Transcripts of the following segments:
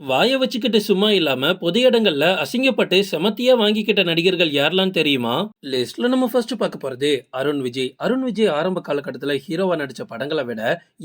வாயை வச்சுக்கிட்டு சும்மா இல்லாம பொது இடங்கள்ல அசிங்கப்பட்டு செமத்தியா வாங்கிக்கிட்ட நடிகர்கள் யாரெல்லாம் தெரியுமா? லிஸ்ட்ல நம்ம ஃபர்ஸ்ட் பார்க்க போறது அருண் விஜய். அருண் விஜய் ஆரம்ப காலகட்டத்துல ஹீரோவா நடிச்ச படங்களை விட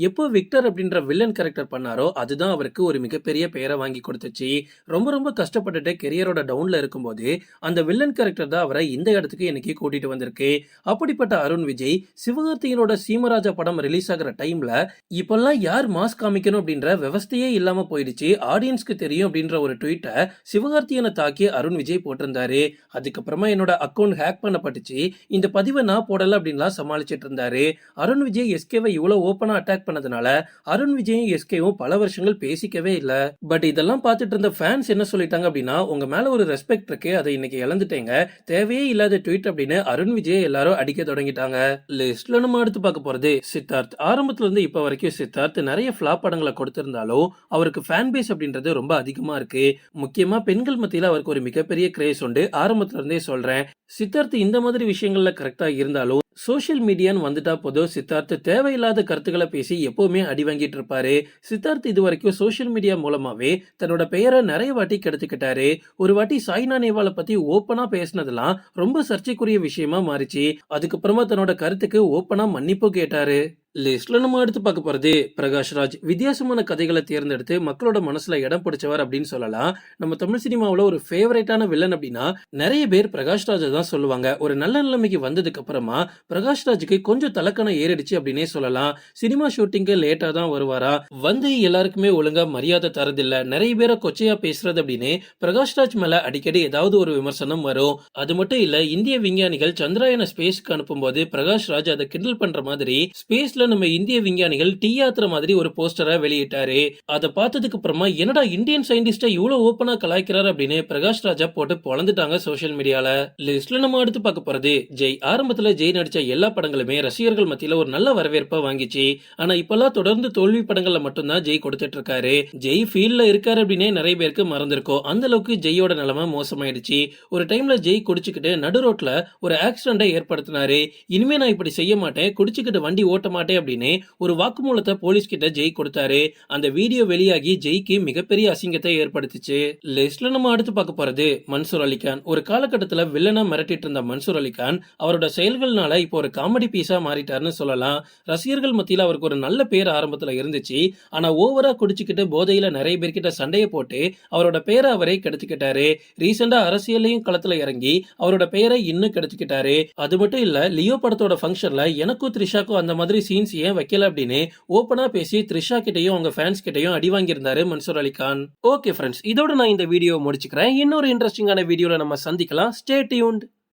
எப்போ விக்டர் அப்படின்ற வில்லன் கேரக்டர் பண்ணாரோ அதுதான் அவருக்கு ஒரு மிகப்பெரிய பெயரை வாங்கி கொடுத்துச்சு. ரொம்ப ரொம்ப கஷ்டப்பட்டுட்டு கெரியரோட டவுன்ல இருக்கும்போது அந்த வில்லன் கேரக்டர் தான் அவரை இந்த இடத்துக்கு இன்னைக்கு கூட்டிட்டு வந்திருக்கு. அப்படிப்பட்ட அருண் விஜய் சிவகார்த்திகனோட சீமராஜா படம் ரிலீஸ் ஆகிற டைம்ல இப்பெல்லாம் யார் மாஸ் காமிக்கணும் அப்படின்ற விவஸ்தையே இல்லாம போயிடுச்சு. ஆடியன்ஸ் ஆடியன்ஸ்க்கு தெரியும் அப்படின்ற ஒரு ட்வீட்டை சிவகார்த்தியனை தாக்கி அருண் விஜய் போட்டிருந்தாரு. அதுக்கப்புறமா என்னோட அக்கௌண்ட் ஹேக் பண்ணப்பட்டுச்சு. இந்த பதிவை நான் போடல அப்படின்லாம் சமாளிச்சிட்டு இருந்தாரு. அருண் விஜய் எஸ்கேவை இவ்வளோ ஓப்பனாக அட்டாக் பண்ணதுனால அருண் விஜயும் எஸ்கேவும் பல வருஷங்கள் பேசிக்கவே இல்லை. பட் இதெல்லாம் பார்த்துட்டு இருந்த ஃபேன்ஸ் என்ன சொல்லிட்டாங்க அப்படின்னா உங்க மேல ஒரு ரெஸ்பெக்ட் இருக்கு. அதை இன்னைக்கு இழந்துட்டேங்க. தேவையே இல்லாத ட்வீட் அப்படின்னு அருண் விஜய் எல்லாரும் அடிக்க தொடங்கிட்டாங்க. லிஸ்ட்ல நம்ம அடுத்து பார்க்க போறது சித்தார்த். ஆரம்பத்துல இருந்து இப்ப வரைக்கும் சித்தார்த் நிறைய ஃபிளாப் படங்களை கொடுத்திருந்தாலும் அவருக்கு ஃபேன் பேஸ் அப்படின்றது ரொம்ப அதிகமா இருக்கு. முக்கியமா பெண்கள் மத்தியில அவருக்கு ஒரு மிகப்பெரிய கிரேஸ் உண்டு. ஆரம்பத்துல இருந்தே சொல்றேன். சித்தார்த்து இந்த மாதிரி விஷயங்கள்ல கரெக்டா இருந்தாலும் சோஷியல் மீடியான்னு வந்துட்டா போதும். சித்தார்த் தேவையில்லாத கருத்துக்களை பேசி எப்பவுமே அடி வாங்கிட்டு இருப்பாரு. சித்தார்த் இது வரைக்கும் சோஷியல் மீடியா மூலமாவே தன்னோட பெயரை நிறைய வாட்டி கெடுத்துக்கிட்டாரு. ஒரு வாட்டி சாய்னா நேவாலை பத்தி ஓப்பனா பேசினதெல்லாம் ரொம்ப சர்ச்சைக்குரிய விஷயமா மாறிச்சு. அதுக்கப்புறமா தன்னோட கருத்துக்கு ஓப்பனா மன்னிப்பு கேட்டாரு. லிஸ்ட்ல நம்ம எடுத்து பார்க்க போறது பிரகாஷ்ராஜ் வித்தியாசமான கதைகளை தேர்ந்தெடுத்து மக்களோட மனசுல இடம் பிடிச்சவர் அப்படின்னு சொல்லலாம். நம்ம தமிழ் சினிமாவில் ஒரு ஃபேவரேட்டான வில்லன் அப்படின்னா நிறைய பேர் பிரகாஷ்ராஜை தான் சொல்லுவாங்க. ஒரு நல்ல நிலைமைக்கு வந்ததுக்கு அப்புறமா பிரகாஷ்ராஜுக்கு கொஞ்சம் தலக்கணம் ஏறிடுச்சு அப்படின்னே சொல்லலாம். சினிமா ஷூட்டிங்கு லேட்டா தான் வருவாரா? வந்து எல்லாருக்குமே ஒழுங்கா மரியாதை தரதில்ல. நிறைய பேரை கொச்சையா பேசுறது அப்படின்னு பிரகாஷ்ராஜ் மேல அடிக்கடி ஏதாவது ஒரு விமர்சனம் வரும். அது மட்டும் இல்ல இந்திய விஞ்ஞானிகள் சந்திராயன ஸ்பேஸ்க்கு அனுப்பும்போது பிரகாஷ்ராஜ் அதை கிண்டல் பண்ற மாதிரி ஸ்பேஸ்ல நம்ம இந்திய விஞ்ஞானிகள் டீ யாத்திரை மாதிரி ஒரு போஸ்டரை வெளியிட்டாரு. அதை பார்த்ததுக்கு அப்புறமா என்னடா இந்தியன் சயின்டிஸ்ட இவ்வளவு ஓப்பனாக கலாய்க்கிறாரு அப்படின்னு பிரகாஷ் ராஜா போட்டு பொழந்துட்டாங்க சோஷியல் மீடியால லிஸ்ட்ல நம்ம அடுத்து பார்க்க போறது ஜெய் ஆரம்பத்துல ஜெய் நடிச்ச எல்லா படங்களுமே ரசிகர்கள் மத்தியில ஒரு நல்ல வரவேற்பை வாங்கிச்சு. ஆனா இப்பெல்லாம் தொடர்ந்து தோல்வி படங்கள்ல மட்டும்தான் ஜெய் கொடுத்துட்டு இருக்காரு ஜெய் ஃபீல்ட்ல இருக்காரு அப்படின்னே நிறைய பேருக்கு மறந்துருக்கோம். அந்த அளவுக்கு ஜெய்யோட நிலைமை மோசமாயிடுச்சு. ஒரு டைம்ல ஜெய் குடிச்சுக்கிட்டு நடு ரோட்ல ஒரு ஆக்சிடென்ட்டை ஏற்படுத்தினாரு. இனிமே நான் இப்படி செய்ய மாட்டேன். குடிச்சுக்கிட்டு வண்டி ஓட்ட மாட்டேன் அப்படின்னு ஒரு வாக்குமூலத்தை போலீஸ் கிட்ட ஜெய் கொடுத்தாரு. அந்த வீடியோ வெளியாகி ஜெய்க்கு மிகப்பெரிய அசிங்கத்தை ஏற்படுத்துச்சு. லிஸ்ட்ல நம்ம அடுத்து பார்க்க போறது மன்சூர் அலிகான். ஒரு காலகட்டத்துல வில்லனா மிரட்டிட்டு இருந்த மன்சூர் அலிகான் அவரோட செயல்கள்னால இப்போ ஒரு காமெடி பீஸா மாறிட்டாருன்னு சொல்லலாம். ரசிகர்கள் மத்தியில் அவருக்கு ஒரு நல்ல பேர் ஆரம்பத்தில் இருந்துச்சு. ஆனால் ஓவரா குடிச்சுக்கிட்டு போதையில நிறைய பேர்கிட்ட சண்டையை போட்டு அவரோட பேரை அவரே கெடுத்துக்கிட்டாரு. ரீசெண்டா அரசியலையும் களத்துல இறங்கி அவரோட பெயரை இன்னும் கெடுத்துக்கிட்டாரு. அது மட்டும் இல்ல லியோ படத்தோட ஃபங்க்ஷன்ல எனக்கும் த்ரிஷாக்கும் அந்த மாதிரி சீன்ஸ் ஏன் வைக்கல அப்படின்னு ஓப்பனா பேசி த்ரிஷா கிட்டையும் அவங்க ஃபேன்ஸ் கிட்டையும் அடி வாங்கியிருந்தாரு மன்சூர் அலிகான். ஓகே ஃப்ரெண்ட்ஸ் இதோட நான் இந்த வீடியோ முடிச்சுக்கிறேன். இன்னொரு இன்ட்ரெஸ்டிங்கான வீடியோல நம்ம சந்திக்கலாம். Stay tuned